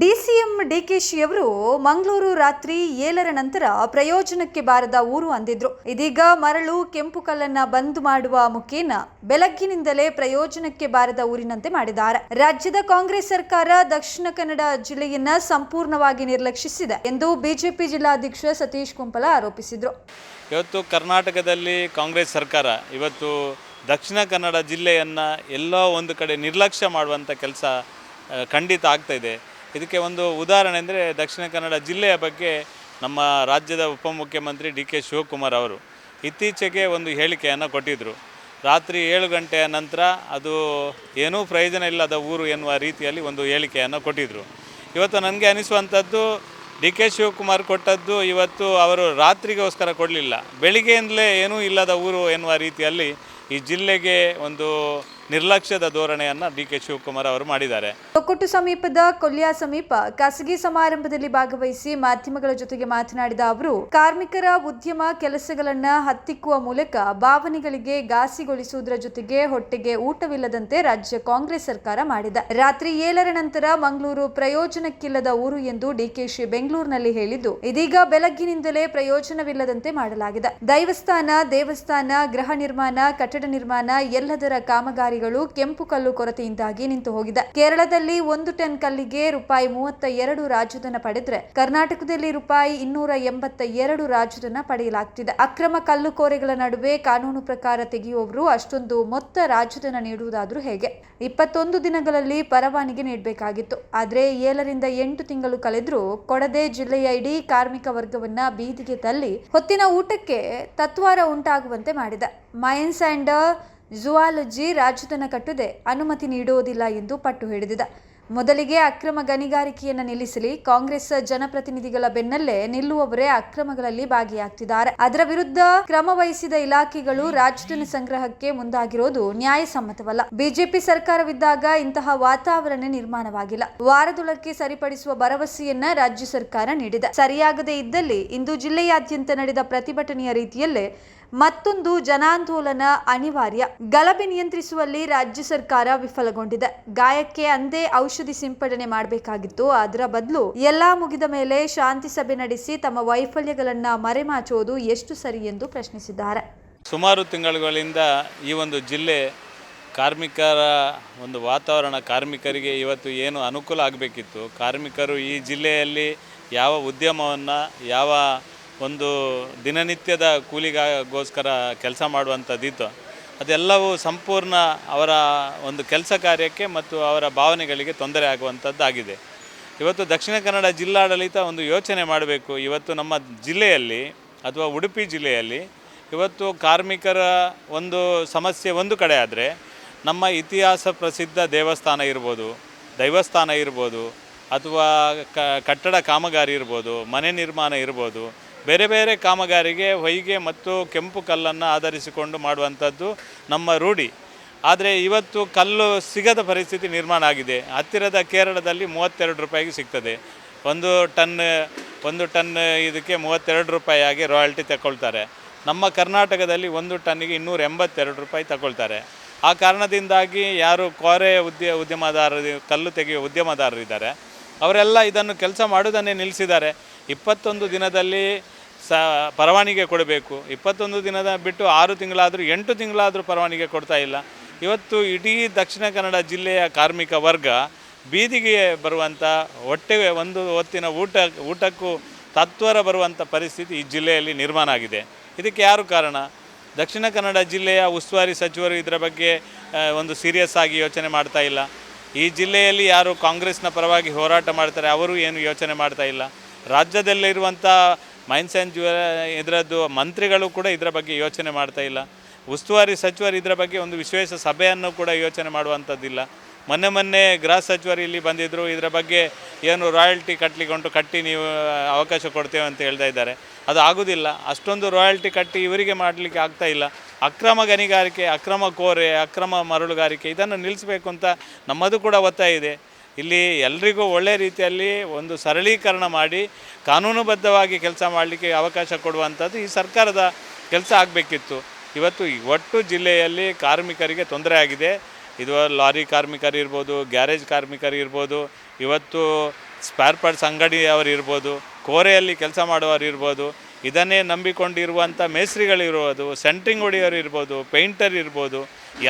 DCM ಡಿಕೆಶಿಯವರು Mangaluru ರಾತ್ರಿ ಏಳರ ನಂತರ ಪ್ರಯೋಜನಕ್ಕೆ ಬಾರದ ಊರು ಅಂದಿದ್ರು. ಇದೀಗ ಮರಳು, ಕೆಂಪು ಕಲ್ಲನ್ನ ಬಂದ್ ಮಾಡುವ ಮುಖೇನ ಬೆಳಗ್ಗಿನಿಂದಲೇ ಪ್ರಯೋಜನಕ್ಕೆ ಬಾರದ ಊರಿನಂತೆ ಮಾಡಿದ್ದಾರೆ. ರಾಜ್ಯದ ಕಾಂಗ್ರೆಸ್ ಸರ್ಕಾರ ದಕ್ಷಿಣ ಕನ್ನಡ ಜಿಲ್ಲೆಯನ್ನ ಸಂಪೂರ್ಣವಾಗಿ ನಿರ್ಲಕ್ಷಿಸಿದೆ ಎಂದು ಬಿಜೆಪಿ ಜಿಲ್ಲಾಧ್ಯಕ್ಷ ಸತೀಶ್ ಕುಂಪಲ ಆರೋಪಿಸಿದ್ರು. ಇವತ್ತು ಕರ್ನಾಟಕದಲ್ಲಿ ಕಾಂಗ್ರೆಸ್ ಸರ್ಕಾರ ಇವತ್ತು ದಕ್ಷಿಣ ಕನ್ನಡ ಜಿಲ್ಲೆಯನ್ನ ಎಲ್ಲೋ ಒಂದು ಕಡೆ ನಿರ್ಲಕ್ಷ್ಯ ಮಾಡುವಂಥ ಕೆಲಸ ಖಂಡಿತ ಆಗ್ತಾ ಇದೆ. ಇದಕ್ಕೆ ಒಂದು ಉದಾಹರಣೆ ಅಂದರೆ ದಕ್ಷಿಣ ಕನ್ನಡ ಜಿಲ್ಲೆಯ ಬಗ್ಗೆ ನಮ್ಮ ರಾಜ್ಯದ ಉಪಮುಖ್ಯಮಂತ್ರಿ ಡಿ ಕೆ ಶಿವಕುಮಾರ್ ಅವರು ಇತ್ತೀಚೆಗೆ ಒಂದು ಹೇಳಿಕೆಯನ್ನು ಕೊಟ್ಟಿದ್ದರು ರಾತ್ರಿ ಏಳು ಗಂಟೆಯ ನಂತರ ಅದು ಏನೂ ಪ್ರಯೋಜನ ಇಲ್ಲದ ಊರು ಎನ್ನುವ ರೀತಿಯಲ್ಲಿ ಒಂದು ಹೇಳಿಕೆಯನ್ನು ಕೊಟ್ಟಿದ್ದರು ಇವತ್ತು ನನಗೆ ಅನಿಸುವಂಥದ್ದು ಡಿ ಕೆ ಶಿವಕುಮಾರ್ ಕೊಟ್ಟದ್ದು ಇವತ್ತು ಅವರು ರಾತ್ರಿಗೋಸ್ಕರ ಕೊಡಲಿಲ್ಲ. ಬೆಳಿಗ್ಗೆಯಿಂದಲೇ ಏನೂ ಇಲ್ಲದ ಊರು ಎನ್ನುವ ರೀತಿಯಲ್ಲಿ ಈ ಜಿಲ್ಲೆಗೆ ಒಂದು ನಿರ್ಲಕ್ಷ್ಯದ ಧೋರಣೆಯನ್ನು ಡಿ ಕೆ ಶಿವಕುಮಾರ್ ಅವರು ಮಾಡಿದ್ದಾರೆ. ತೊಕ್ಕೊಟ್ಟು ಸಮೀಪದ ಕೊಲ್ಯ ಸಮೀಪ ಖಾಸಗಿ ಸಮಾರಂಭದಲ್ಲಿ ಭಾಗವಹಿಸಿ ಮಾಧ್ಯಮಗಳ ಜೊತೆಗೆ ಮಾತನಾಡಿದ ಅವರು, ಕಾರ್ಮಿಕರ ಉದ್ಯಮ ಕೆಲಸಗಳನ್ನ ಹತ್ತಿಕ್ಕುವ ಮೂಲಕ ಭಾವನೆಗಳಿಗೆ ಘಾಸಿಗೊಳಿಸುವುದರ ಜೊತೆಗೆ ಹೊಟ್ಟೆಗೆ ಊಟವಿಲ್ಲದಂತೆ ರಾಜ್ಯ ಕಾಂಗ್ರೆಸ್ ಸರ್ಕಾರ ಮಾಡಿದೆ. ರಾತ್ರಿ ಏಳರ ನಂತರ ಮಂಗಳೂರು ಪ್ರಯೋಜನಕ್ಕಿಲ್ಲದ ಊರು ಎಂದು ಡಿಕೆಶಿ ಬೆಂಗಳೂರಿನಲ್ಲಿ ಹೇಳಿದ್ದು, ಇದೀಗ ಬೆಳಗ್ಗಿನಿಂದಲೇ ಪ್ರಯೋಜನವಿಲ್ಲದಂತೆ ಮಾಡಲಾಗಿದೆ. ದೈವಸ್ಥಾನ, ದೇವಸ್ಥಾನ, ಗೃಹ ನಿರ್ಮಾಣ, ಕಟ್ಟಡ ನಿರ್ಮಾಣ ಎಲ್ಲದರ ಕಾಮಗಾರಿಗಳು ಕೆಂಪು ಕಲ್ಲು ಕೊರತೆಯಿಂದಾಗಿ ನಿಂತು ಹೋಗಿದೆ. ಕೇರಳದಲ್ಲಿ ಒಂದು ಟನ್ ಕಲ್ಲಿಗೆ ರೂಪಾಯಿ ಮೂವತ್ತ ಎರಡು ರಾಜಧನ ಪಡೆದ್ರೆ ಕರ್ನಾಟಕದಲ್ಲಿ ರೂಪಾಯಿ ಇನ್ನೂರ ಎಂಬತ್ತ ಎರಡು ರಾಜಧನ ಪಡೆಯಲಾಗ್ತಿದೆ. ಅಕ್ರಮ ಕಲ್ಲು ಕೋರೆಗಳ ನಡುವೆ ಕಾನೂನು ಪ್ರಕಾರ ತೆಗೆಯುವವರು ಅಷ್ಟೊಂದು ಮೊತ್ತ ರಾಜಧನ ನೀಡುವುದಾದ್ರೂ ಹೇಗೆ? ಇಪ್ಪತ್ತೊಂದು ದಿನಗಳಲ್ಲಿ ಪರವಾನಿಗೆ ನೀಡಬೇಕಾಗಿತ್ತು. ಆದ್ರೆ ಏಳರಿಂದ ಎಂಟು ತಿಂಗಳು ಕಳೆದ್ರೂ ಕೊಡದೆ ಜಿಲ್ಲೆಯ ಇಡೀ ಕಾರ್ಮಿಕ ವರ್ಗವನ್ನ ಬೀದಿಗೆ ತಳ್ಳಿ ಹೊತ್ತಿನ ಊಟಕ್ಕೆ ತತ್ವಾರ ಉಂಟಾಗುವಂತೆ ಮಾಡಿದೆ. ಮೈನ್ಸ್ ಅಂಡ್ ಝುವಾಲಜಿ ರಾಜಧನ ಕಟ್ಟದೆ ಅನುಮತಿ ನೀಡುವುದಿಲ್ಲ ಎಂದು ಪಟ್ಟು ಹಿಡಿದಿದೆ. ಮೊದಲಿಗೆ ಅಕ್ರಮ ಗಣಿಗಾರಿಕೆಯನ್ನು ನಿಲ್ಲಿಸಲಿ, ಕಾಂಗ್ರೆಸ್ ಜನಪ್ರತಿನಿಧಿಗಳ ಬೆನ್ನಲ್ಲೇ ನಿಲ್ಲುವವರೇ ಅಕ್ರಮಗಳಲ್ಲಿ ಭಾಗಿಯಾಗ್ತಿದ್ದಾರೆ. ಅದರ ವಿರುದ್ಧ ಕ್ರಮ ವಹಿಸಿದ ಇಲಾಖೆಗಳು ರಾಜಧನ ಸಂಗ್ರಹಕ್ಕೆ ಮುಂದಾಗಿರೋದು ನ್ಯಾಯಸಮ್ಮತವಲ್ಲ. ಬಿಜೆಪಿ ಸರ್ಕಾರವಿದ್ದಾಗ ಇಂತಹ ವಾತಾವರಣ ನಿರ್ಮಾಣವಾಗಿಲ್ಲ. ವಾರದೊಳಕ್ಕೆ ಸರಿಪಡಿಸುವ ಭರವಸೆಯನ್ನ ರಾಜ್ಯ ಸರ್ಕಾರ ನೀಡಿದೆ. ಸರಿಯಾಗದೇ ಇದ್ದಲ್ಲಿ ಇಂದು ಜಿಲ್ಲೆಯಾದ್ಯಂತ ನಡೆದ ಪ್ರತಿಭಟನೆಯ ರೀತಿಯಲ್ಲೇ ಮತ್ತೊಂದು ಜನಾಂದೋಲನ ಅನಿವಾರ್ಯ. ಗಲಭೆ ನಿಯಂತ್ರಿಸುವಲ್ಲಿ ರಾಜ್ಯ ಸರ್ಕಾರ ವಿಫಲಗೊಂಡಿದೆ. ಗಾಯಕ್ಕೆ ಅಂದೇ ಔಷಧಿ ಸಿಂಪಡಣೆ ಮಾಡಬೇಕಾಗಿತ್ತು. ಅದರ ಬದಲು ಎಲ್ಲಾ ಮುಗಿದ ಮೇಲೆ ಶಾಂತಿ ಸಭೆ ನಡೆಸಿ ತಮ್ಮ ವೈಫಲ್ಯಗಳನ್ನ ಮರೆಮಾಚುವುದು ಎಷ್ಟು ಸರಿ ಎಂದು ಪ್ರಶ್ನಿಸಿದ್ದಾರೆ. ಸುಮಾರು ತಿಂಗಳುಗಳಿಂದ ಈ ಒಂದು ಜಿಲ್ಲೆ ಕಾರ್ಮಿಕರ ಒಂದು ವಾತಾವರಣ ಕಾರ್ಮಿಕರಿಗೆ ಇವತ್ತು ಏನು ಅನುಕೂಲ ಆಗಬೇಕಿತ್ತು. ಕಾರ್ಮಿಕರು ಈ ಜಿಲ್ಲೆಯಲ್ಲಿ ಯಾವ ಉದ್ಯಮವನ್ನು, ಯಾವ ಒಂದು ದಿನನಿತ್ಯದ ಕೂಲಿಗಾಗೋಸ್ಕರ ಕೆಲಸ ಮಾಡುವಂಥದ್ದಿತ್ತು. ಅದೆಲ್ಲವೂ ಸಂಪೂರ್ಣ ಅವರ ಒಂದು ಕೆಲಸ ಕಾರ್ಯಕ್ಕೆ ಮತ್ತು ಅವರ ಭಾವನೆಗಳಿಗೆ ತೊಂದರೆ ಆಗುವಂಥದ್ದಾಗಿದೆ. ಇವತ್ತು ದಕ್ಷಿಣ ಕನ್ನಡ ಜಿಲ್ಲಾಡಳಿತ ಒಂದು ಯೋಚನೆ ಮಾಡಬೇಕು. ಇವತ್ತು ನಮ್ಮ ಜಿಲ್ಲೆಯಲ್ಲಿ ಅಥವಾ ಉಡುಪಿ ಜಿಲ್ಲೆಯಲ್ಲಿ ಇವತ್ತು ಕಾರ್ಮಿಕರ ಒಂದು ಸಮಸ್ಯೆ ಒಂದು ಕಡೆ ಆದರೆ ನಮ್ಮ ಇತಿಹಾಸ ಪ್ರಸಿದ್ಧ ದೇವಸ್ಥಾನ ಇರ್ಬೋದು, ದೈವಸ್ಥಾನ ಇರ್ಬೋದು, ಅಥವಾ ಕಟ್ಟಡ ಕಾಮಗಾರಿ ಇರ್ಬೋದು, ಮನೆ ನಿರ್ಮಾಣ ಇರ್ಬೋದು ಬೇರೆ ಬೇರೆ ಕಾಮಗಾರಿಗೆ ಹೊಯ್ಗೆ ಮತ್ತು ಕೆಂಪು ಕಲ್ಲನ್ನು ಆಧರಿಸಿಕೊಂಡು ಮಾಡುವಂಥದ್ದು ನಮ್ಮ ರೂಢಿ. ಆದರೆ ಇವತ್ತು ಕಲ್ಲು ಸಿಗದ ಪರಿಸ್ಥಿತಿ ನಿರ್ಮಾಣ ಆಗಿದೆ. ಹತ್ತಿರದ ಕೇರಳದಲ್ಲಿ ಮೂವತ್ತೆರಡು ರೂಪಾಯಿಗೆ ಸಿಗ್ತದೆ. ಒಂದು ಟನ್ ಒಂದು ಟನ್ ಇದಕ್ಕೆ ಮೂವತ್ತೆರಡು ರೂಪಾಯಿಯಾಗಿ ರಾಯಲ್ಟಿ ತಗೊಳ್ತಾರೆ. ನಮ್ಮ ಕರ್ನಾಟಕದಲ್ಲಿ ಒಂದು ಟನ್ನಿಗೆ ಇನ್ನೂರ ಎಂಬತ್ತೆರಡು ರೂಪಾಯಿ ತಗೊಳ್ತಾರೆ. ಆ ಕಾರಣದಿಂದಾಗಿ ಯಾರು ಕೋರೆ ಉದ್ಯ, ಉದ್ಯಮದಾರರು, ಕಲ್ಲು ತೆಗೆಯುವ ಉದ್ಯಮದಾರರಿದ್ದಾರೆ. ಅವರೆಲ್ಲ ಇದನ್ನು ಕೆಲಸ ಮಾಡೋದನ್ನೇ ನಿಲ್ಲಿಸಿದ್ದಾರೆ. ಇಪ್ಪತ್ತೊಂದು ದಿನದಲ್ಲಿ ಸ ಪರವಾನಿಗೆ ಕೊಡಬೇಕು. ಇಪ್ಪತ್ತೊಂದು ದಿನದ ಬಿಟ್ಟು ಆರು ತಿಂಗಳಾದರೂ, ಎಂಟು ತಿಂಗಳಾದರೂ ಪರವಾನಿಗೆ ಕೊಡ್ತಾ ಇಲ್ಲ. ಇವತ್ತು ಇಡೀ ದಕ್ಷಿಣ ಕನ್ನಡ ಜಿಲ್ಲೆಯ ಕಾರ್ಮಿಕ ವರ್ಗ ಬೀದಿಗೆ ಬರುವಂಥ ಹೊಟ್ಟೆ ಒಂದು ಹೊತ್ತಿನ ಊಟ, ಊಟಕ್ಕೂ ತತ್ವರ ಬರುವಂಥ ಪರಿಸ್ಥಿತಿ ಈ ಜಿಲ್ಲೆಯಲ್ಲಿ ನಿರ್ಮಾಣ ಆಗಿದೆ. ಇದಕ್ಕೆ ಯಾರು ಕಾರಣ? ದಕ್ಷಿಣ ಕನ್ನಡ ಜಿಲ್ಲೆಯ ಉಸ್ತುವಾರಿ ಸಚಿವರು ಇದರ ಬಗ್ಗೆ ಒಂದು ಸೀರಿಯಸ್ ಆಗಿ ಯೋಚನೆ ಮಾಡ್ತಾ ಇಲ್ಲ. ಈ ಜಿಲ್ಲೆಯಲ್ಲಿ ಯಾರು ಕಾಂಗ್ರೆಸ್ನ ಪರವಾಗಿ ಹೋರಾಟ ಮಾಡ್ತಾರೆ, ಅವರು ಏನು ಯೋಚನೆ ಮಾಡ್ತಾ ಇಲ್ಲ. ರಾಜ್ಯದಲ್ಲಿರುವಂಥ ಮೈನ್ಸ್ ಆ್ಯಂಡ್ ಜ್ಯುವ ಇದರದ್ದು ಮಂತ್ರಿಗಳು ಕೂಡ ಇದರ ಬಗ್ಗೆ ಯೋಚನೆ ಮಾಡ್ತಾ ಇಲ್ಲ. ಉಸ್ತುವಾರಿ ಸಚಿವರು ಇದರ ಬಗ್ಗೆ ಒಂದು ವಿಶೇಷ ಸಭೆಯನ್ನು ಕೂಡ ಯೋಚನೆ ಮಾಡುವಂಥದ್ದಿಲ್ಲ. ಮೊನ್ನೆ ಮೊನ್ನೆ ಗೃಹ ಸಚಿವರು ಇಲ್ಲಿ ಬಂದಿದ್ದರು ಇದರ ಬಗ್ಗೆ ಏನು ರಾಯಲ್ಟಿ ಕಟ್ಟಲಿಕೊಂಡು ಕಟ್ಟಿ ನೀವು ಅವಕಾಶ ಕೊಡ್ತೇವೆ ಅಂತ ಹೇಳ್ತಾ ಇದ್ದಾರೆ. ಅದು ಆಗೋದಿಲ್ಲ. ಅಷ್ಟೊಂದು ರಾಯಲ್ಟಿ ಕಟ್ಟಿ ಇವರಿಗೆ ಮಾಡಲಿಕ್ಕೆ ಆಗ್ತಾ ಇಲ್ಲ. ಅಕ್ರಮ ಗಣಿಗಾರಿಕೆ, ಅಕ್ರಮ ಕೋರೆ, ಅಕ್ರಮ ಮರಳುಗಾರಿಕೆ, ಇದನ್ನು ನಿಲ್ಲಿಸಬೇಕು ಅಂತ ನಮ್ಮದು ಕೂಡ ಒತ್ತಾಯ ಇದೆ. ಇಲ್ಲಿ ಎಲ್ರಿಗೂ ಒಳ್ಳೆ ರೀತಿಯಲ್ಲಿ ಒಂದು ಸರಳೀಕರಣ ಮಾಡಿ ಕಾನೂನುಬದ್ಧವಾಗಿ ಕೆಲಸ ಮಾಡಲಿಕ್ಕೆ ಅವಕಾಶ ಕೊಡುವಂಥದ್ದು ಈ ಸರ್ಕಾರದ ಕೆಲಸ ಆಗಬೇಕಿತ್ತು. ಇವತ್ತು ಒಟ್ಟು ಜಿಲ್ಲೆಯಲ್ಲಿ ಕಾರ್ಮಿಕರಿಗೆ ತೊಂದರೆ ಆಗಿದೆ. ಇದು ಲಾರಿ ಕಾರ್ಮಿಕರಿರ್ಬೋದು ಗ್ಯಾರೇಜ್ ಕಾರ್ಮಿಕರಿರ್ಬೋದು ಇವತ್ತು ಸ್ಪೇರ್ ಪಾರ್ಟ್ಸ್ ಅಂಗಡಿಯವರಿರ್ಬೋದು ಕೋರೆಯಲ್ಲಿ ಕೆಲಸ ಮಾಡುವವರು ಇರ್ಬೋದು ಇದನ್ನೇ ನಂಬಿಕೊಂಡಿರುವಂಥ ಮೇಸ್ತ್ರಿಗಳಿರ್ಬೋದು, ಸೆಂಟ್ರಿಂಗ್ ಹೊಡೆಯೋರು ಇರ್ಬೋದು, ಪೇಂಟರ್ ಇರ್ಬೋದು,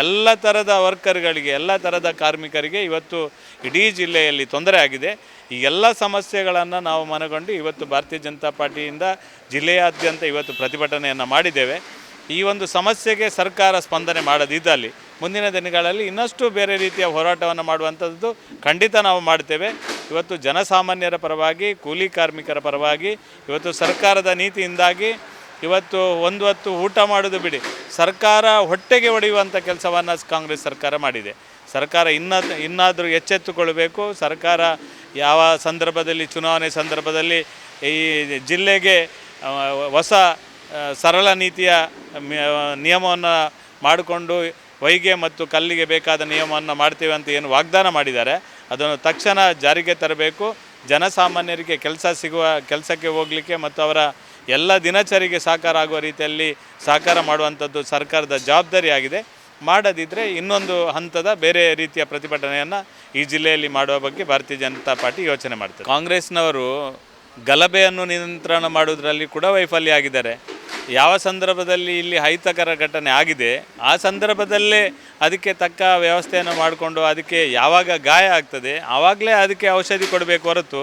ಎಲ್ಲ ಥರದ ವರ್ಕರ್ಗಳಿಗೆ, ಎಲ್ಲ ಥರದ ಕಾರ್ಮಿಕರಿಗೆ ಇವತ್ತು ಇಡೀ ಜಿಲ್ಲೆಯಲ್ಲಿ ತೊಂದರೆ ಆಗಿದೆ. ಈ ಎಲ್ಲ ಸಮಸ್ಯೆಗಳನ್ನು ನಾವು ಮನಗೊಂಡು ಇವತ್ತು ಭಾರತೀಯ ಜನತಾ ಪಾರ್ಟಿಯಿಂದ ಜಿಲ್ಲೆಯಾದ್ಯಂತ ಇವತ್ತು ಪ್ರತಿಭಟನೆಯನ್ನು ಮಾಡಿದ್ದೇವೆ. ಈ ಒಂದು ಸಮಸ್ಯೆಗೆ ಸರ್ಕಾರ ಸ್ಪಂದನೆ ಮಾಡದಿದ್ದಲ್ಲಿ ಮುಂದಿನ ದಿನಗಳಲ್ಲಿ ಇನ್ನಷ್ಟು ಬೇರೆ ರೀತಿಯ ಹೋರಾಟವನ್ನು ಮಾಡುವಂಥದ್ದು ಖಂಡಿತ ನಾವು ಮಾಡ್ತೇವೆ. ಇವತ್ತು ಜನಸಾಮಾನ್ಯರ ಪರವಾಗಿ, ಕೂಲಿ ಕಾರ್ಮಿಕರ ಪರವಾಗಿ, ಇವತ್ತು ಸರ್ಕಾರದ ನೀತಿಯಿಂದಾಗಿ ಇವತ್ತು ಒಂದು ಹೊತ್ತು ಊಟ ಮಾಡೋದು ಬಿಡಿ. ಸರ್ಕಾರ ಹೊಟ್ಟೆಗೆ ಒಡೆಯುವಂಥ ಕೆಲಸವನ್ನು ಕಾಂಗ್ರೆಸ್ ಸರ್ಕಾರ ಮಾಡಿದೆ. ಸರ್ಕಾರ ಇನ್ನ ಇನ್ನಾದರೂ ಎಚ್ಚೆತ್ತುಕೊಳ್ಬೇಕು. ಸರ್ಕಾರ ಯಾವ ಸಂದರ್ಭದಲ್ಲಿ, ಚುನಾವಣೆ ಸಂದರ್ಭದಲ್ಲಿ ಈ ಜಿಲ್ಲೆಗೆ ಹೊಸ ಸರಳ ನೀತಿಯ ನಿಯಮವನ್ನು ಮಾಡಿಕೊಂಡು ವೈಗೆ ಮತ್ತು ಕಲ್ಲಿಗೆ ಬೇಕಾದ ನಿಯಮವನ್ನು ಮಾಡ್ತೀವಿ ಅಂತ ಏನು ವಾಗ್ದಾನ ಮಾಡಿದ್ದಾರೆ. ಅದನ್ನು ತಕ್ಷಣ ಜಾರಿಗೆ ತರಬೇಕು. ಜನಸಾಮಾನ್ಯರಿಗೆ ಕೆಲಸ ಸಿಗುವ, ಕೆಲಸಕ್ಕೆ ಹೋಗಲಿಕ್ಕೆ ಮತ್ತು ಅವರ ಎಲ್ಲ ದಿನಚರಿಗೆ ಸಹಕಾರ ಆಗುವ ರೀತಿಯಲ್ಲಿ ಸಹಕಾರ ಮಾಡುವಂಥದ್ದು ಸರ್ಕಾರದ ಜವಾಬ್ದಾರಿಯಾಗಿದೆ. ಮಾಡದಿದ್ದರೆ ಇನ್ನೊಂದು ಹಂತದ ಬೇರೆ ರೀತಿಯ ಪ್ರತಿಭಟನೆಯನ್ನು ಈ ಜಿಲ್ಲೆಯಲ್ಲಿ ಮಾಡುವ ಬಗ್ಗೆ ಭಾರತೀಯ ಜನತಾ ಪಾರ್ಟಿ ಯೋಚನೆ ಮಾಡ್ತಾರೆ ಕಾಂಗ್ರೆಸ್ನವರು ಗಲಭೆಯನ್ನು ನಿಯಂತ್ರಣ ಮಾಡುವುದರಲ್ಲಿ ಕೂಡ ವೈಫಲ್ಯ ಆಗಿದ್ದಾರೆ. ಯಾವ ಸಂದರ್ಭದಲ್ಲಿ ಇಲ್ಲಿ ಅಹಿತಕರ ಘಟನೆ ಆಗಿದೆ, ಆ ಸಂದರ್ಭದಲ್ಲೇ ಅದಕ್ಕೆ ತಕ್ಕ ವ್ಯವಸ್ಥೆಯನ್ನು ಮಾಡಿಕೊಂಡು ಅದಕ್ಕೆ ಯಾವಾಗ ಗಾಯ ಆಗ್ತದೆ, ಆವಾಗಲೇ ಅದಕ್ಕೆ ಔಷಧಿ ಕೊಡಬೇಕು ಹೊರತು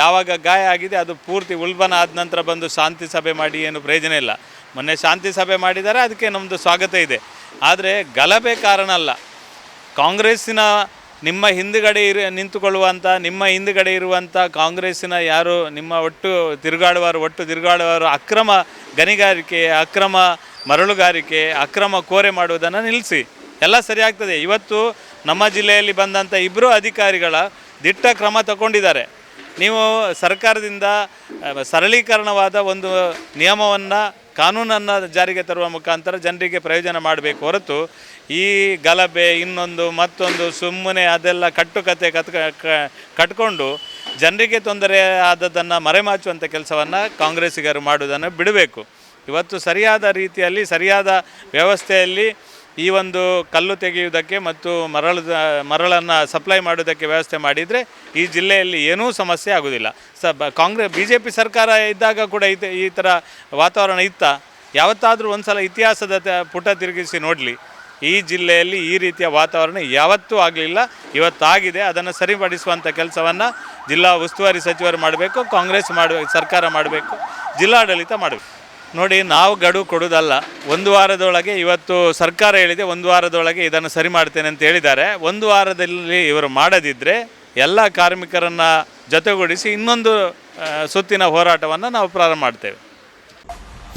ಯಾವಾಗ ಗಾಯ ಆಗಿದೆ ಅದು ಪೂರ್ತಿ ಉಲ್ಬನ ಆದ ನಂತರ ಬಂದು ಶಾಂತಿ ಸಭೆ ಮಾಡಿ ಏನು ಪ್ರಯೋಜನ ಇಲ್ಲ. ಮೊನ್ನೆ ಶಾಂತಿ ಸಭೆ ಮಾಡಿದ್ದಾರೆ, ಅದಕ್ಕೆ ನಮ್ಮದು ಸ್ವಾಗತ ಇದೆ. ಆದರೆ ಗಲಭೆ ಕಾರಣ ಅಲ್ಲ. ಕಾಂಗ್ರೆಸ್ಸಿನ ನಿಮ್ಮ ಹಿಂದುಗಡೆ ಇರು ನಿಂತುಕೊಳ್ಳುವಂಥ ನಿಮ್ಮ ಹಿಂದುಗಡೆ ಇರುವಂಥ ಕಾಂಗ್ರೆಸ್ಸಿನ ಯಾರು, ನಿಮ್ಮ ಒಟ್ಟು ತಿರುಗಾಡುವರು ಒಟ್ಟು ತಿರುಗಾಡುವರು ಅಕ್ರಮ ಗಣಿಗಾರಿಕೆ, ಅಕ್ರಮ ಮರಳುಗಾರಿಕೆ, ಅಕ್ರಮ ಕೋರೆ ಮಾಡುವುದನ್ನು ನಿಲ್ಲಿಸಿ. ಎಲ್ಲ ಸರಿಯಾಗ್ತದೆ. ಇವತ್ತು ನಮ್ಮ ಜಿಲ್ಲೆಯಲ್ಲಿ ಬಂದಂಥ ಇಬ್ಬರು ಅಧಿಕಾರಿಗಳ ದಿಟ್ಟ ಕ್ರಮ ತಗೊಂಡಿದ್ದಾರೆ. ನೀವು ಸರ್ಕಾರದಿಂದ ಸರಳೀಕರಣವಾದ ಒಂದು ನಿಯಮವನ್ನು, ಕಾನೂನನ್ನು ಜಾರಿಗೆ ತರುವ ಮುಖಾಂತರ ಜನರಿಗೆ ಪ್ರಯೋಜನ ಮಾಡಬೇಕು ಹೊರತು ಈ ಗಲಭೆ, ಇನ್ನೊಂದು, ಮತ್ತೊಂದು, ಸುಮ್ಮನೆ ಅದೆಲ್ಲ ಕಟ್ಟುಕತೆ ಕತ್ ಕಟ್ಕೊಂಡು ಜನರಿಗೆ ತೊಂದರೆ ಆದದನ್ನು ಮರೆಮಾಚುವಂಥ ಕೆಲಸವನ್ನು ಕಾಂಗ್ರೆಸ್ಸಿಗರು ಮಾಡುವುದನ್ನು ಬಿಡಬೇಕು. ಇವತ್ತು ಸರಿಯಾದ ರೀತಿಯಲ್ಲಿ, ಸರಿಯಾದ ವ್ಯವಸ್ಥೆಯಲ್ಲಿ ಈ ಒಂದು ಕಲ್ಲು ತೆಗೆಯುವುದಕ್ಕೆ ಮತ್ತು ಮರಳು ಮರಳನ್ನು ಸಪ್ಲೈ ಮಾಡೋದಕ್ಕೆ ವ್ಯವಸ್ಥೆ ಮಾಡಿದರೆ ಈ ಜಿಲ್ಲೆಯಲ್ಲಿ ಏನೂ ಸಮಸ್ಯೆ ಆಗೋದಿಲ್ಲ ಸ ಕಾಂಗ್ರೆಸ್ ಬಿ ಜೆ ಪಿ ಸರ್ಕಾರ ಇದ್ದಾಗ ಕೂಡ ಈ ಥರ ವಾತಾವರಣ ಇತ್ತ? ಯಾವತ್ತಾದರೂ ಒಂದು ಸಲ ಇತಿಹಾಸದ ಪುಟ ತಿರುಗಿಸಿ ನೋಡಲಿ. ಈ ಜಿಲ್ಲೆಯಲ್ಲಿ ಈ ರೀತಿಯ ವಾತಾವರಣ ಯಾವತ್ತೂ ಆಗಲಿಲ್ಲ. ಇವತ್ತಾಗಿದೆ. ಅದನ್ನು ಸರಿಪಡಿಸುವಂಥ ಕೆಲಸವನ್ನು ಜಿಲ್ಲಾ ಉಸ್ತುವಾರಿ ಸಚಿವರು ಮಾಡಬೇಕು, ಕಾಂಗ್ರೆಸ್ ಮಾಡಬೇಕು ಸರ್ಕಾರ ಮಾಡಬೇಕು, ಜಿಲ್ಲಾಡಳಿತ ಮಾಡಬೇಕು. ನೋಡಿ, ನಾವು ಗಡುವು ಕೊಡೋದಲ್ಲ. ಒಂದು ವಾರದೊಳಗೆ ಇವತ್ತು ಸರ್ಕಾರ ಹೇಳಿದೆ, ಒಂದು ವಾರದೊಳಗೆ ಇದನ್ನು ಸರಿ ಮಾಡ್ತೇನೆ ಅಂತ ಹೇಳಿದ್ದಾರೆ. ಒಂದು ವಾರದಲ್ಲಿ ಇವರು ಮಾಡದಿದ್ದರೆ ಎಲ್ಲ ಕಾರ್ಮಿಕರನ್ನು ಜೊತೆಗೂಡಿಸಿ ಇನ್ನೊಂದು ಸುತ್ತಿನ ಹೋರಾಟವನ್ನು ನಾವು ಪ್ರಾರಂಭ ಮಾಡ್ತೇವೆ.